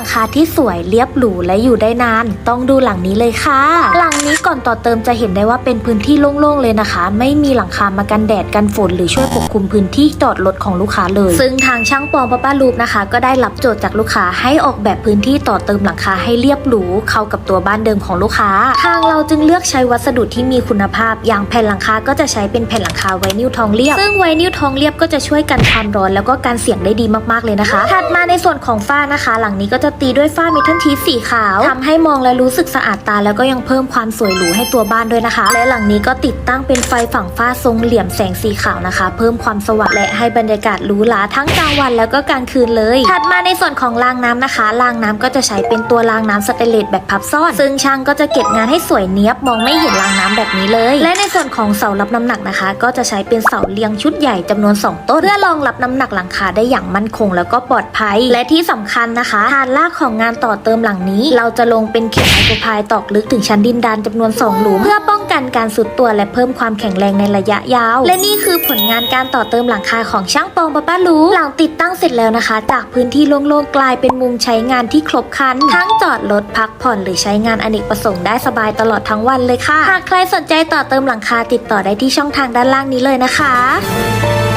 ลังคาที่สวยเรียบหรูและอยู่ได้นาน ต้องดูหลังนี้เลยค่ะ หลังนี้ก่อนต่อเติมจะเห็นได้ว่าเป็นพื้นที่โล่งๆเลยนะคะ ไม่มีหลังคามากันแดดกันฝน หรือช่วยปกคลุมพื้นที่จอดรถของลูกค้าเลย ซึ่งทางช่างปองป้าป้าลูปนะคะ ก็ได้รับโจทย์จากลูกค้าให้ออกแบบพื้นที่ต่อเติมหลังคาให้เรียบหรูเข้ากับตัวบ้านเดิมของลูกค้า ทางเราจึงเลือกใช้วัสดุที่มีคุณภาพ อย่างแผ่นหลังคาก็จะใช้เป็นแผ่นหลังคาไวนิลทองเรียบ ซึ่งไวนิลทองเรียบก็จะช่วยกันความร้อนแล้วก็การเสียงได้ดีมากๆเลยนะคะ ถัดมาในส่วนของฝ้านะคะ หลังนี้ก็จะตีด้วยฝ้าเมทัลทีสีขาวทำให้มองและรู้สึกสะอาดตาแล้วก็ยังเพิ่มความสวยหรูให้ตัวบ้านด้วยนะคะ และหลังนี้ก็ติดตั้งเป็นไฟฝั่งฝ้าทรงเหลี่ยมแสงสีขาวนะคะ เพิ่มความสว่างและให้บรรยากาศหรูหราทั้งกลางวันแล้วก็กลางคืนเลยถัดมาในส่วนของรางน้ำนะคะรางน้ำก็จะใช้เป็นตัวรางน้ำสเตเลสแบบพับซ่อน ซึ่งช่างก็จะเก็บงานให้สวยเนี้ยบมองไม่เห็นรางน้ำแบบนี้เลย และ ส่วนของเสารับน้ำหนักนะคะ ก็จะใช้เป็นเสาเรียงชุดใหญ่จำนวน 2 ต้นเพื่อรองรับน้ำหนักหลังคาได้อย่างมั่นคงแล้วก็ปลอดภัย และที่สำคัญนะคะฐานรากของงานต่อเติมหลังนี้ เราจะลงเป็นเข็มไอโคพายตอกลึกถึงชั้นดินดานจำนวน 2 หลุม เพื่อป้องกันการสุดตัวและเพิ่มความแข็งแรงในระยะยาว และนี่คือผลงานการต่อเติมหลังคาของช่างปองป้าป้าลูหลังติดตั้งเสร็จแล้วนะคะ จากพื้นที่โล่งๆกลายเป็นมุมใช้งานที่ครบครัน ทั้งจอดรถพักผ่อนหรือใช้งานอเนกประสงค์ได้สบายตลอดทั้งวันเลยค่ะหากใครสนใจต่อเติมหลังลังคาติดต่อได้ที่ช่องทางด้านล่างนี้เลยนะคะ